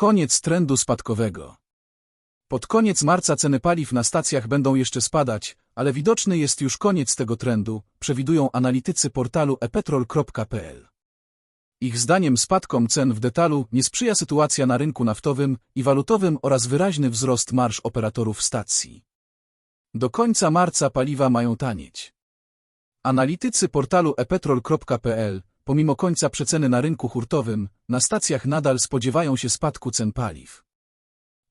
Koniec trendu spadkowego. Pod koniec marca ceny paliw na stacjach będą jeszcze spadać, ale widoczny jest już koniec tego trendu, przewidują analitycy portalu epetrol.pl. Ich zdaniem spadkom cen w detalu nie sprzyja sytuacja na rynku naftowym i walutowym oraz wyraźny wzrost marsz operatorów stacji. Do końca marca paliwa mają tanieć. Analitycy portalu epetrol.pl, pomimo końca przeceny na rynku hurtowym, na stacjach nadal spodziewają się spadku cen paliw.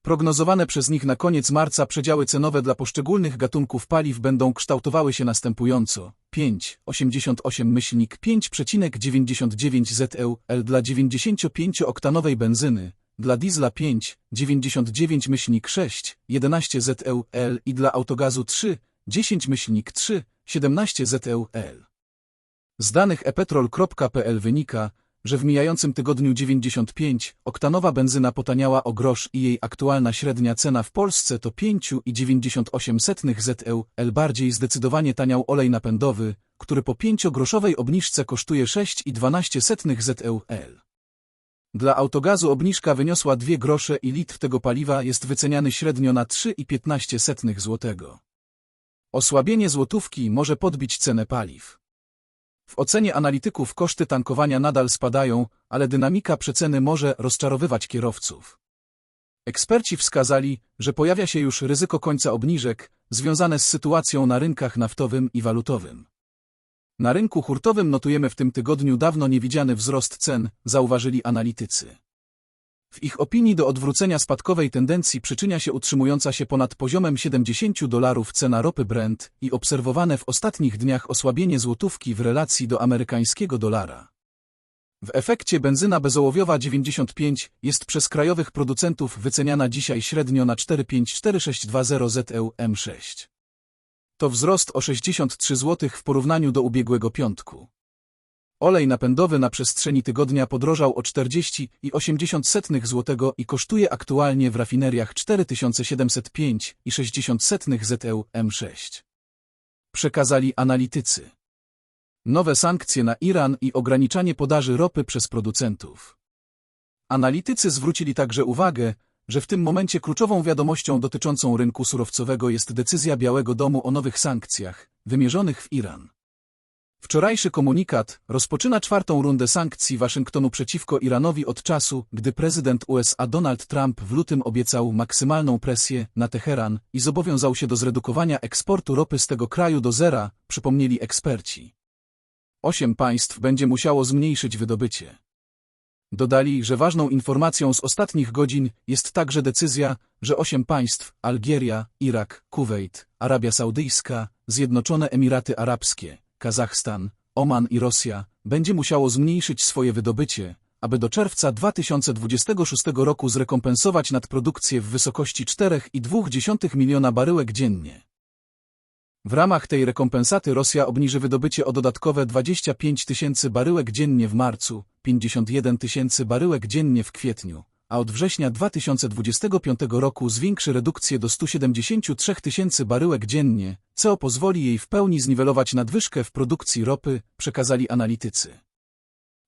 Prognozowane przez nich na koniec marca przedziały cenowe dla poszczególnych gatunków paliw będą kształtowały się następująco. 5,88 5,99 ZEL dla 95-oktanowej benzyny, dla diesla 5,99 11 ZEL i dla autogazu 3, 10 17 ZEL. Z danych epetrol.pl wynika, że w mijającym tygodniu 95 oktanowa benzyna potaniała o grosz i jej aktualna średnia cena w Polsce to 5,98 ZEL. Bardziej zdecydowanie taniał olej napędowy, który po 5-groszowej obniżce kosztuje 6,12 ZEL. Dla autogazu obniżka wyniosła 2 grosze i litr tego paliwa jest wyceniany średnio na 3,15 zł. Osłabienie złotówki może podbić cenę paliw. W ocenie analityków koszty tankowania nadal spadają, ale dynamika przeceny może rozczarowywać kierowców. Eksperci wskazali, że pojawia się już ryzyko końca obniżek, związane z sytuacją na rynkach naftowym i walutowym. Na rynku hurtowym notujemy w tym tygodniu dawno niewidziany wzrost cen, zauważyli analitycy. W ich opinii do odwrócenia spadkowej tendencji przyczynia się utrzymująca się ponad poziomem 70 dolarów cena ropy Brent i obserwowane w ostatnich dniach osłabienie złotówki w relacji do amerykańskiego dolara. W efekcie benzyna bezołowiowa 95 jest przez krajowych producentów wyceniana dzisiaj średnio na 45462 ZEU M6. To wzrost o 63 zł w porównaniu do ubiegłego piątku. Olej napędowy na przestrzeni tygodnia podrożał o 40 i 80 zł i kosztuje aktualnie w rafineriach 4705 i 60 ZEU M6. Przekazali analitycy. Nowe sankcje na Iran i ograniczanie podaży ropy przez producentów. Analitycy zwrócili także uwagę, że w tym momencie kluczową wiadomością dotyczącą rynku surowcowego jest decyzja Białego Domu o nowych sankcjach, wymierzonych w Iran. Wczorajszy komunikat rozpoczyna czwartą rundę sankcji Waszyngtonu przeciwko Iranowi od czasu, gdy prezydent USA Donald Trump w lutym obiecał maksymalną presję na Teheran i zobowiązał się do zredukowania eksportu ropy z tego kraju do zera, przypomnieli eksperci. Osiem państw będzie musiało zmniejszyć wydobycie. Dodali, że ważną informacją z ostatnich godzin jest także decyzja, że osiem państw Algieria, Irak, Kuwejt, Arabia Saudyjska, Zjednoczone Emiraty Arabskie, Kazachstan, Oman i Rosja będzie musiało zmniejszyć swoje wydobycie, aby do czerwca 2026 roku zrekompensować nadprodukcję w wysokości 4,2 miliona baryłek dziennie. W ramach tej rekompensaty Rosja obniży wydobycie o dodatkowe 25 tysięcy baryłek dziennie w marcu, 51 tysięcy baryłek dziennie w kwietniu, a od września 2025 roku zwiększy redukcję do 173 tysięcy baryłek dziennie, co pozwoli jej w pełni zniwelować nadwyżkę w produkcji ropy, przekazali analitycy.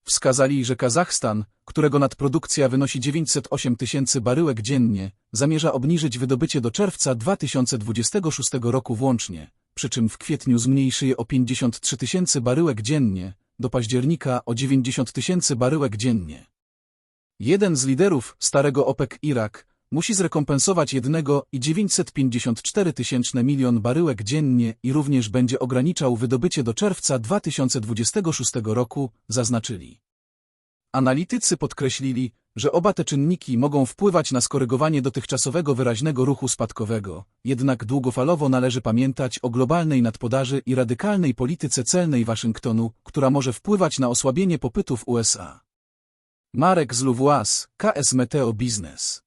Wskazali, że Kazachstan, którego nadprodukcja wynosi 908 tysięcy baryłek dziennie, zamierza obniżyć wydobycie do czerwca 2026 roku włącznie, przy czym w kwietniu zmniejszy je o 53 tysięcy baryłek dziennie, do października o 90 tysięcy baryłek dziennie. Jeden z liderów starego OPEC Irak musi zrekompensować jednego i 954 tysięczne milion baryłek dziennie i również będzie ograniczał wydobycie do czerwca 2026 roku, zaznaczyli. Analitycy podkreślili, że oba te czynniki mogą wpływać na skorygowanie dotychczasowego wyraźnego ruchu spadkowego, jednak długofalowo należy pamiętać o globalnej nadpodaży i radykalnej polityce celnej Waszyngtonu, która może wpływać na osłabienie popytu w USA. Marek z Luwłas, KS Meteo Business